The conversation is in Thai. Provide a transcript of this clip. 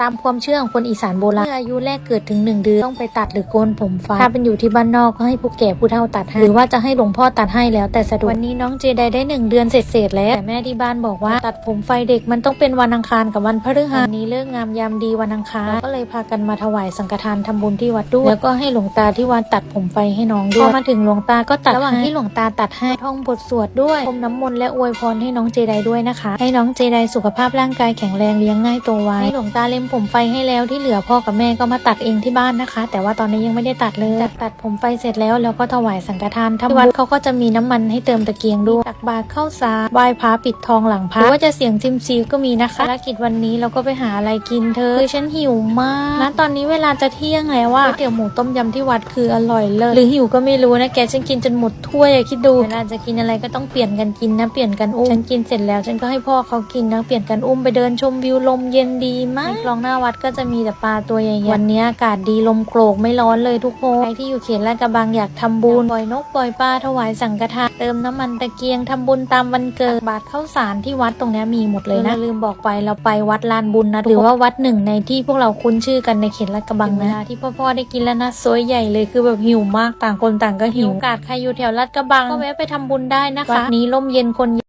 ตามความเชื่อของคนอีสานโบราณเมื่ออายุแรกเกิดถึงหนึ่งเดือนต้องไปตัดหรือโกนผมไฟถ้าเป็นอยู่ที่บ้านนอกก็ให้ผู้แก่ผู้เฒ่าตัดให้หรือว่าจะให้หลวงพ่อตัดให้แล้วแต่สะดวกวันนี้น้องเจไดได้หนึ่งเดือนเสร็จๆแล้วแต่แม่ที่บ้านบอกว่าตัดผมไฟเด็กมันต้องเป็นวันอังคารกับวันพฤหัสนนี้เลิกงามยามดีวันอังคารก็เลยพากันมาถวายสังฆทานทำบุญที่วัดด้วยแล้วก็ให้หลวงตาที่วัดตัดผมไฟให้น้องด้วยพอมาถึงหลวงตาก็ตัดระหว่างที่หลวงตาตัดให้ท่องบทสวดด้วยพรมน้ำมนต์และอวยพรให้น้องเจไดด้วยนะคะ ให้น้องเจไดสุขภาพร่างกายแข็งแรงเลี้ยงง่ายโตไวให้หลวงตาเลผมไฟให้แล้วที่เหลือพ่อกับแม่ก็มาตัดเองที่บ้านนะคะ แต่ว่าตอนนี้ยังไม่ได้ตัดเลยตัดตัดผมไฟเสร็จแล้วแล้วก็ถวายสังฆทานที่วัดเขาก็จะมีน้ำมันให้เติมตะเกียงด้วยตักบาตรเข้าสารไหว้พระปิดทองหลังพระหรือว่าจะเสียงซิมซีก็มีนะคะภารกิจวันนี้เราก็ไปหาอะไรกินเธอคือฉันหิวมากนะตอนนี้เวลาจะเที่ยงแล้วว่าก๋วยเตี๋ยวหมูต้มยำที่วัดคืออร่อยเลยหรือหิวก็ไม่รู้นะแกฉันกินจนหมดถ้วยอะคิดดูเวลาจะกินอะไรก็ต้องเปลี่ยนกันกินนะเปลี่ยนกันอุ้มฉันกินเสร็จแล้วฉันก็ให้พ่อเขากินนะเปลี่ยนกันอุ้มไปเดินชมวิวลมเย็นดีมากในคลองหน้าวัดก็จะมีแต่ปลาตัวใหญ่ๆวันนี้อากาศดีลมโกรกไม่ร้อนเลยทุกคนใครที่อยู่เขตลาดกระบังอยากทำบุญปล่อยนกปล่อยปลาถวายสังฆทานเติมน้ำมันตะเกียงทำบุญตามวันเกิดบาทข้าวสารที่วัดตรงเนี้ยมีหมดเลยนะลืมบอกไปเราไปวัดลานบุญนะหรือว่าวัดหนึ่งในที่พวกเราคุ้นชื่อกันในเขตลาดกระบังนะที่พ่อพ่อๆได้กินแล้วนะสวยใหญ่เลยคือแบบหิวมากต่างคนต่างก็หิวโอกาสใครอยู่แถวลาดกระบังก็แวะไปทำบุญได้นะคะวัดนี้ร่มเย็นคน